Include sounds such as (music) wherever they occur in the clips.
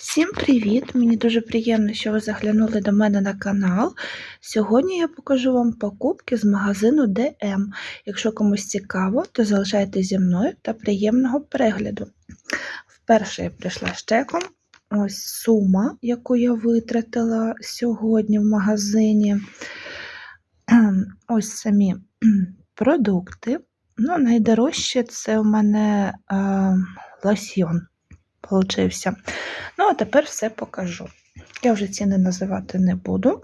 Всім привіт! Мені дуже приємно, що ви заглянули до мене на канал. Сьогодні я покажу вам покупки з магазину DM. Якщо комусь цікаво, то залишайтеся зі мною та приємного перегляду. Вперше я прийшла з чеком. Ось сума, яку я витратила сьогодні в магазині. (clears throat) Ось самі (clears throat) продукти. Ну, найдорожче це у мене е, лосьйон получився. Ну, а тепер все покажу. Я вже ціни називати не буду.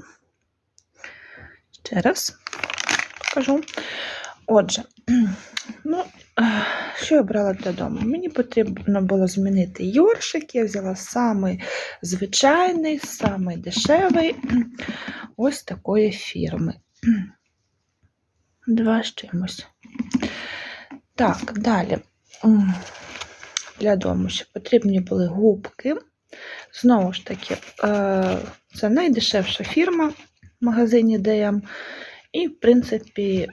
Ще раз покажу. Отже, (clears throat) ну, (clears throat) що я брала додому? Мені потрібно було змінити йоршик. Я взяла самий звичайний, самий дешевий (clears throat) ось такої фірми. Два з чимось. Так, далі. Для ще потрібні були губки. Знову ж таки, це найдешевша фірма в магазині DM. І, в принципі,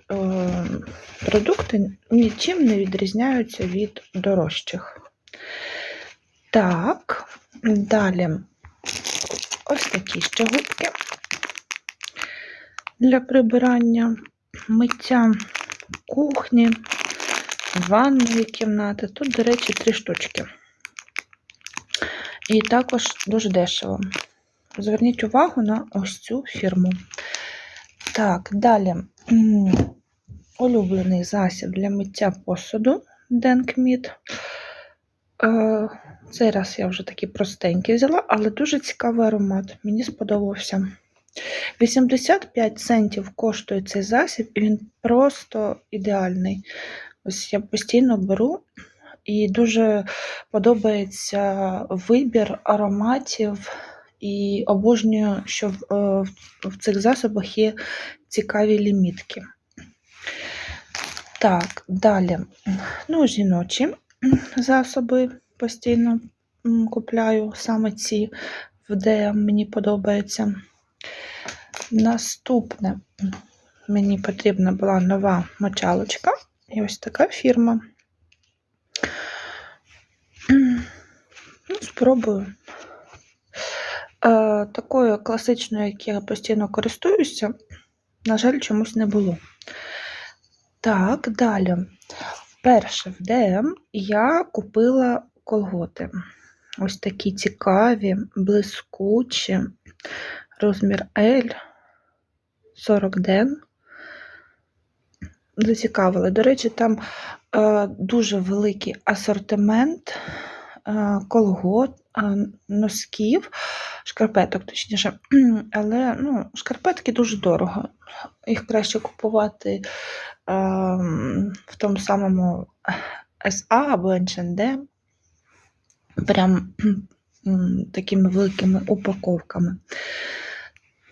продукти нічим не відрізняються від дорожчих. Так, далі ось такі ще губки для прибирання, миття кухні, ванної кімнати. Тут, до речі, три штучки. І також дуже дешево. Зверніть увагу на ось цю фірму. Так, далі улюблений засіб для миття посуду Денкміт. Цей раз я вже такий простенький взяла, але дуже цікавий аромат. Мені сподобався. 85 центів коштує цей засіб, і він просто ідеальний. Ось я постійно беру. І дуже подобається вибір ароматів, і обожнюю, що в, в цих засобах є цікаві лімітки. Так, далі. Ну, жіночі засоби постійно купляю саме ці, де мені подобається. Наступне мені потрібна була нова мочалочка. І ось така фірма. Ну, Спробую. Е, такою класичною, як я постійно користуюся, на жаль, чомусь не було. Так, далі. Вперше в ДМ я купила колготи. Ось такі цікаві, блискучі, розмір L, 40 ден. Зацікавили. До речі, там е, дуже великий асортимент е, колгот, е, носків, шкарпеток, точніше, (clears throat) але ну, шкарпетки дуже дорого. Їх краще купувати е, в тому самому SA або H&M, прям (clears throat) такими великими упаковками.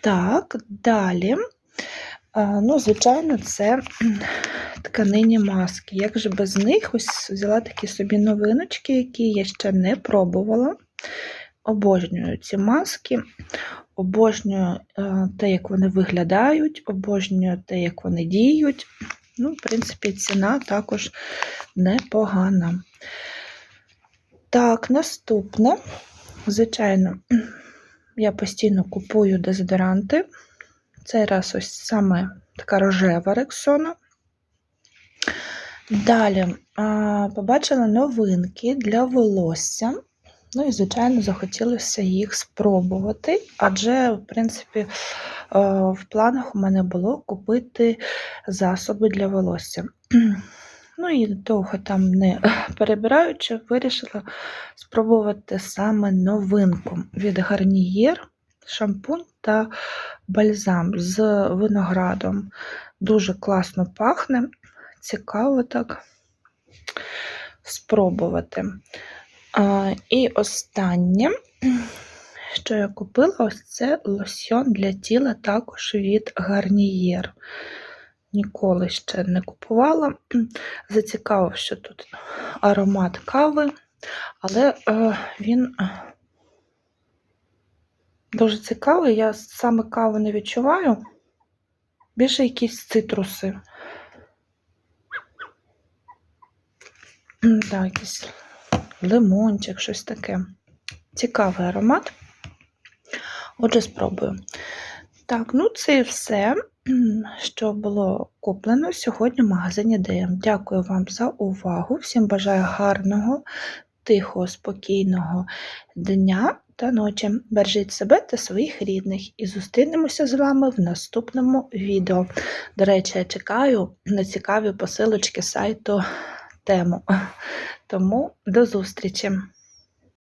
Так, далі. Ну, звичайно, це (clears throat) тканині маски. Як же без них ось взяла такі собі новиночки, які я ще не пробувала. Обожнюю ці маски, обожнюю те, як вони виглядають, обожнюю те, як вони діють. Ну, в принципі, ціна також непогана. Так, наступне, звичайно, (clears throat) я постійно купую дезодоранти. Цей раз ось саме така рожева рексона. Далі побачила новинки для волосся. Ну і, звичайно, захотілося їх спробувати, адже, в принципі, в планах у мене було купити засоби для волосся. (clears throat) Ну і довго там не (clears throat) перебираючи, вирішила спробувати саме новинку від Garnier шампунь та бальзам з виноградом. Дуже класно пахне, цікаво так спробувати. А, І останнє, що я купила, ось це лосьон для тіла також від Garnier. Ніколи ще не купувала. Зацікавив, що тут аромат кави, але е, він Дуже цікавий, я саме каву не відчуваю. Більше якісь цитруси. Так, якийсь лимончик, щось таке. Цікавий аромат. Отже, спробую. Так, ну це і все, (clears throat) що було куплено сьогодні в магазині DM. Дякую вам за увагу. Всім бажаю гарного, тихого, спокійного дня та ночі. Бережіть себе та своїх рідних і зустрінемося з вами в наступному відео. До речі, я чекаю на цікаві посилочки сайту тему. Тому до зустрічі!